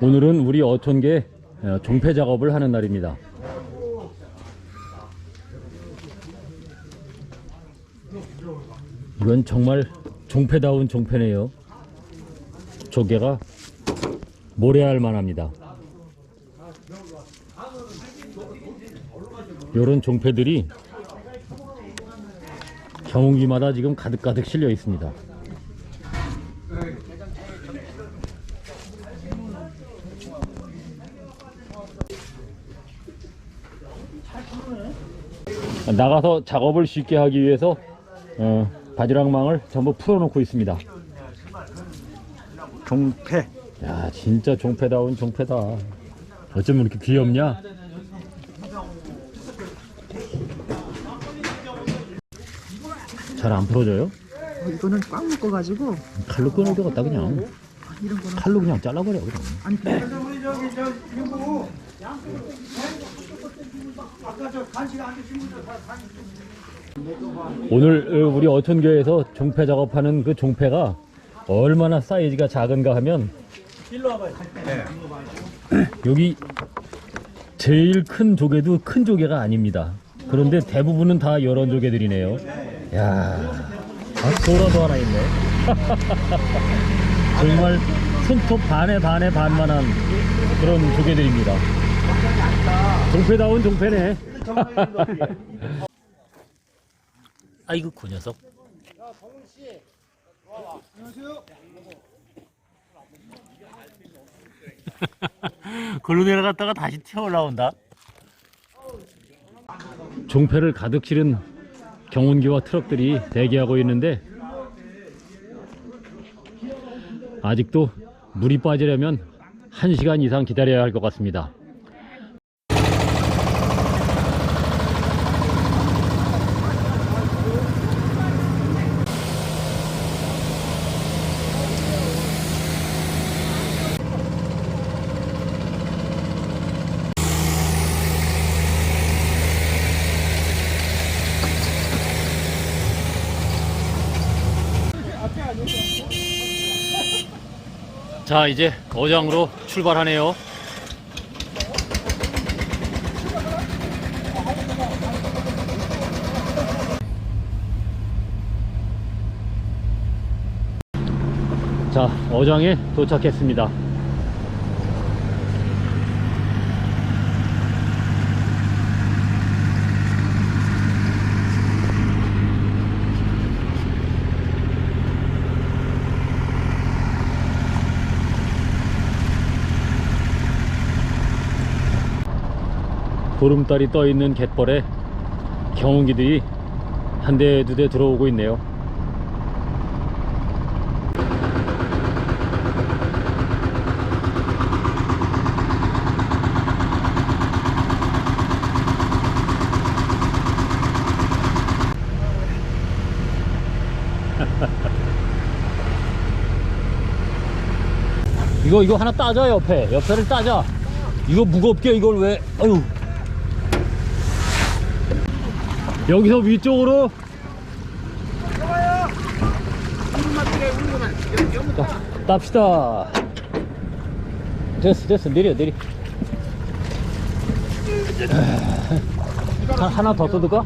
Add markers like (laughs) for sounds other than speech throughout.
오늘은 우리 어촌계 어, 종폐 작업을 하는 날입니다. 이건 정말 종폐다운 종폐네요. 조개가 모래알 만합니다. 요런 종폐들이 경운기마다 지금 가득가득 실려 있습니다. 나가서 작업을 쉽게 하기 위해서 어, 바지락망을 전부 풀어놓고 있습니다. 종패 야 진짜 종패다운 종패다. 어쩌면 이렇게 귀엽냐? 잘 안 풀어져요? 어, 이거는 꽉 묶어가지고 칼로 끊을 것 같다 그냥. 이런 거는 칼로 그냥 잘라버려 그냥. 아니 (clears throat) 오늘 어, 우리 어촌교에서 종패 작업하는 그 종패가 얼마나 사이즈가 작은가 하면 여기 제일 큰 조개도 큰 조개가 아닙니다. 그런데 대부분은 다 이런 조개들이네요. 야, 아, 소라도 하나 있네. (laughs) 정말 손톱 반에 반에 반만한 그런 조개들입니다. 종패다운 종패네. (laughs) 아이고 그 녀석. (laughs) 걸로 내려갔다가 다시 튀어 올라온다. 종패를 가득 실은 경운기와 트럭들이 대기하고 있는데 아직도 물이 빠지려면 1시간 이상 기다려야 할 것 같습니다. 자 이제 어장으로 출발하네요. 자 어장에 도착했습니다 보름달이 떠 있는 갯벌에 경운기들이 한 대 두 대 들어오고 있네요. (laughs) 이거 이거 하나 따자 옆에. 옆에를 따자. 이거 무겁게 이걸 왜 아유 여기서 위쪽으로. 자, 땁시다. 됐어 됐어. 내려 내려. 하, 하나 더 뜯을까?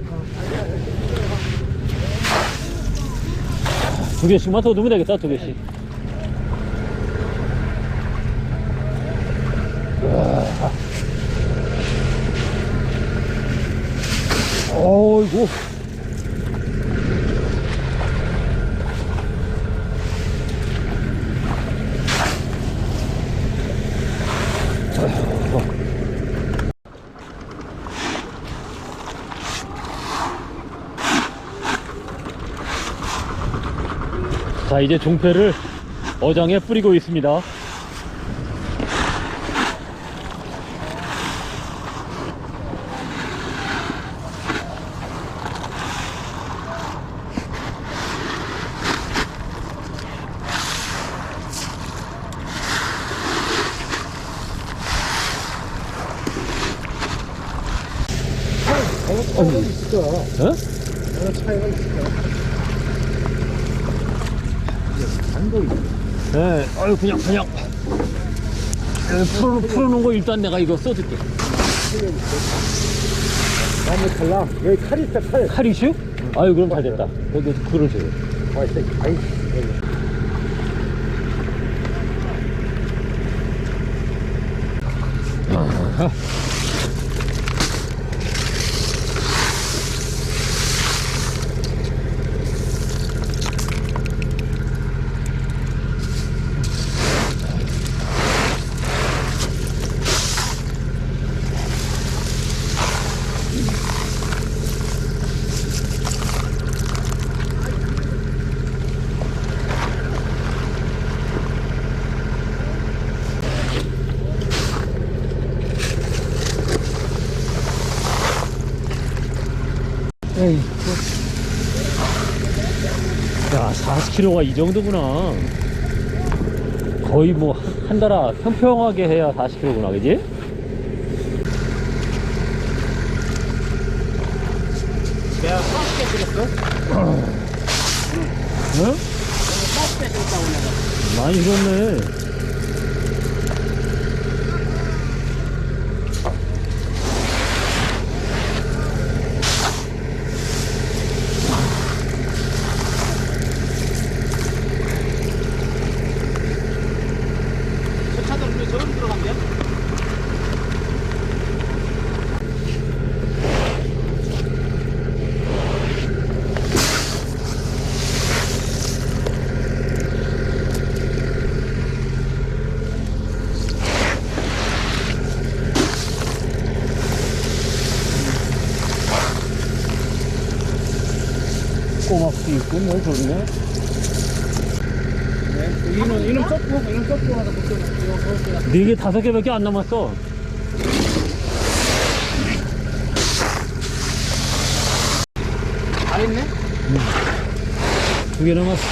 두 개씩만 더 넣으면 되겠다 두 개씩 어이구. 자 이제 종패를 어장에 뿌리고 있습니다 어? 네, 아유 그냥 그냥 풀어, 풀어놓은 거 일단 내가 이거 써줄게. 나무 탈락. 여기 칼 있어, 칼. 칼 이슈? 아유, 그럼 잘 됐다. 여기 그을 줘요. 아, 있어. 아이, 에이, 야, 40kg가 이 정도구나. 거의 뭐, 한 달아 평평하게 해야 40kg구나, 그지? 내가 40개 드렸어? 응? 40개 드렸다고 내가. 많이 줄었네. 꼬막도 있고, 뭐, 좋네. 네. 이놈, 이놈 쫓고, 이놈 쫓고 하다 보통 이거 그거 네 개, 다섯 개밖에 안 남았어. 다 했네? 두개 남았어.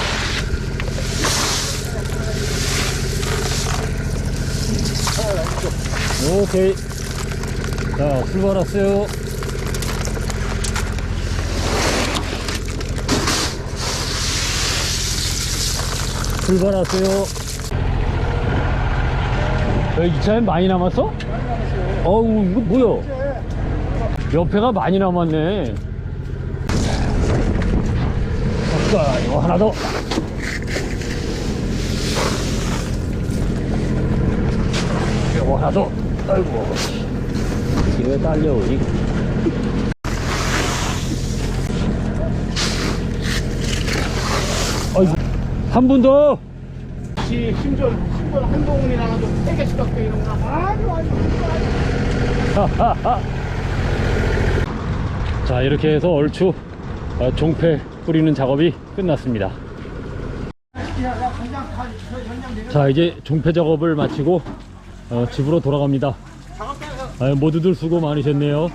오케이. 자, 출발했어요. 출발하세요. 이 차에 많이 남았어? 어우, 이거 뭐야? 옆에가 많이 남았네. 자, 이거 하나 더. 이거 하나 더. 아이고. 이게 딸려, 우리. 아이고. 한 분 더. 지 심전, 심전 한동훈이랑 좀 세 개 씩밖에 이런구나. 아주 아주. 자, 이렇게 해서 얼추 어, 종패 뿌리는 작업이 끝났습니다. 자, 이제 종패 작업을 마치고 어, 집으로 돌아갑니다. 아, 모두들 수고 많으셨네요.